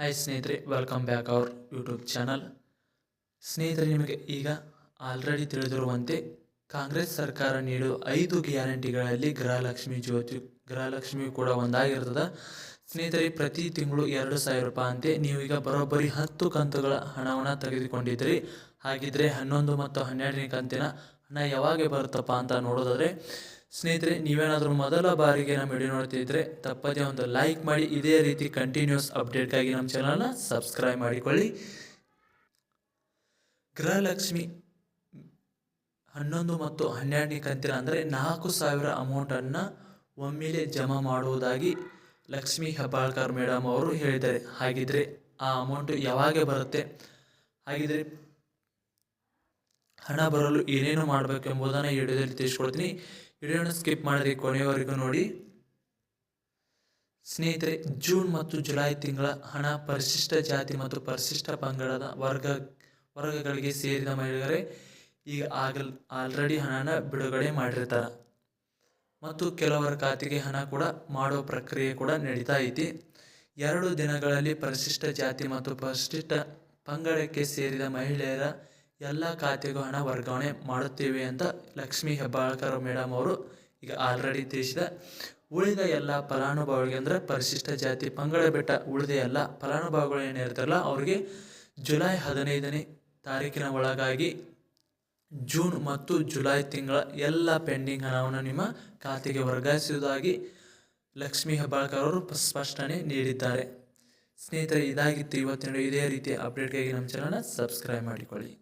Hi ಸ್ನೇಹಿತರೆ welcome back our YouTube channel ಸ್ನೇಹಿತರೆ, ನಿಮಗೆ ಈಗ ಆಲ್ರೆಡಿ ತಿಳಿದಿರುವಂತೆ ಕಾಂಗ್ರೆಸ್ ಸರ್ಕಾರ ನೀಡುವ ಐದು ಗ್ಯಾರಂಟಿಗಳಲ್ಲಿ ಗೃಹಲಕ್ಷ್ಮಿ ಜ್ಯೋತಿ, ಗೃಹಲಕ್ಷ್ಮಿ ಕೂಡ ಒಂದಾಗಿರ್ತದೆ. ಸ್ನೇಹಿತರೆ, ಪ್ರತಿ ತಿಂಗಳು ಎರಡು ಸಾವಿರ ರೂಪಾಯಿ ಅಂತೆ ನೀವು ಈಗ ಬರೋಬ್ಬರಿ ಹತ್ತು ಕಂತುಗಳ ಹಣವನ್ನು ತೆಗೆದುಕೊಂಡಿದ್ರಿ ಹಾಗಿದ್ರೆ ಹನ್ನೊಂದು ಮತ್ತು ಹನ್ನೆರಡನೇ ಕಂತಿನ ಹಣ ಯಾವಾಗ ಬರುತ್ತಪ್ಪ ಅಂತ ನೋಡೋದಾದ್ರೆ ಸ್ನೇಹಿತರೆ, ನೀವೇನಾದರೂ ಮೊದಲ ಬಾರಿಗೆ ನಮ್ಮ ವಿಡಿಯೋ ನೋಡ್ತಿದ್ರೆ ತಪ್ಪದೇ ಒಂದು ಲೈಕ್ ಮಾಡಿ. ಇದೇ ರೀತಿ ಕಂಟಿನ್ಯೂಸ್ ಅಪ್ಡೇಟ್ಗಾಗಿ ನಮ್ಮ ಚಾನಲ್ನ ಸಬ್ಸ್ಕ್ರೈಬ್ ಮಾಡಿಕೊಳ್ಳಿ. ಗೃಹಲಕ್ಷ್ಮಿ ಹನ್ನೊಂದು ಮತ್ತು ಹನ್ನೆರಡನೇ ಕಂತಿನ ಅಂದರೆ ನಾಲ್ಕು ಸಾವಿರ ಅಮೌಂಟನ್ನು ಒಮ್ಮೆಲೆ ಜಮಾ ಮಾಡುವುದಾಗಿ ಲಕ್ಷ್ಮಿ ಹೆಬ್ಬಾಳ್ಕರ್ ಮೇಡಮ್ ಅವರು ಹೇಳಿದ್ದಾರೆ. ಹಾಗಿದ್ರೆ ಆ ಅಮೌಂಟು ಯಾವಾಗ ಬರುತ್ತೆ? ಹಾಗಿದ್ರೆ ಹಣ ಬರಲು ಏನೇನು ಮಾಡಬೇಕು ಎಂಬುದನ್ನು ಈ ವಿಡಿಯೋದಲ್ಲಿ ತಿಳಿಸ್ಕೊಡ್ತೀನಿ. ವಿಡಿಯೋನ ಸ್ಕಿಪ್ ಮಾಡದೆ ಕೊನೆಯವರೆಗೂ ನೋಡಿ. ಸ್ನೇಹಿತರೆ, ಜೂನ್ ಮತ್ತು ಜುಲೈ ತಿಂಗಳ ಹಣ ಪರಿಶಿಷ್ಟ ಜಾತಿ ಮತ್ತು ಪರಿಶಿಷ್ಟ ಪಂಗಡದ ವರ್ಗ, ವರ್ಗಗಳಿಗೆ ಸೇರಿದ ಮಹಿಳೆಯರೇ, ಈಗ ಆಗಲ್ ಆಲ್ರೆಡಿ ಹಣನ ಬಿಡುಗಡೆ ಮಾಡಿರ್ತಾರೆ. ಮತ್ತು ಕೆಲವರ ಖಾತೆಗೆ ಹಣ ಕೂಡ ಮಾಡೋ ಪ್ರಕ್ರಿಯೆ ಕೂಡ ನಡೀತಾ ಐತಿ. ಎರಡು ದಿನಗಳಲ್ಲಿ ಪರಿಶಿಷ್ಟ ಜಾತಿ ಮತ್ತು ಪರಿಶಿಷ್ಟ ಪಂಗಡಕ್ಕೆ ಸೇರಿದ ಮಹಿಳೆಯರ ಎಲ್ಲ ಖಾತೆಗೂ ಹಣ ವರ್ಗಾವಣೆ ಮಾಡುತ್ತೇವೆ ಅಂತ ಲಕ್ಷ್ಮೀ ಹೆಬ್ಬಾಳ್ಕರ್ ಮೇಡಮ್ ಅವರು ಈಗ ಆಲ್ರೆಡಿ ತಿಳಿಸಿದ. ಉಳಿದ ಎಲ್ಲ ಫಲಾನುಭವಿಗಳಿಗೆ ಅಂದರೆ ಪರಿಶಿಷ್ಟ ಜಾತಿ ಪಂಗಡ ಬೆಟ್ಟ ಉಳಿದ ಎಲ್ಲ ಫಲಾನುಭವಿಗಳು ಏನಿರ್ತಾರಲ್ಲ ಅವರಿಗೆ ಜುಲೈ ಹದಿನೈದನೇ ತಾರೀಕಿನ ಒಳಗಾಗಿ ಜೂನ್ ಮತ್ತು ಜುಲೈ ತಿಂಗಳ ಎಲ್ಲ ಪೆಂಡಿಂಗ್ ಹಣವನ್ನು ನಿಮ್ಮ ಖಾತೆಗೆ ವರ್ಗಾಯಿಸುವುದಾಗಿ ಲಕ್ಷ್ಮೀ ಹೆಬ್ಬಾಳ್ಕರ್ ಅವರು ಸ್ಪಷ್ಟನೆ ನೀಡಿದ್ದಾರೆ. ಸ್ನೇಹಿತರೆ, ಇದಾಗಿತ್ತು ಇವತ್ತಿನ ಇದೇ ರೀತಿಯ ಅಪ್ಡೇಟ್ಗಾಗಿ ನಮ್ಮ ಚಾನಲ್ನ ಸಬ್ಸ್ಕ್ರೈಬ್ ಮಾಡಿಕೊಳ್ಳಿ.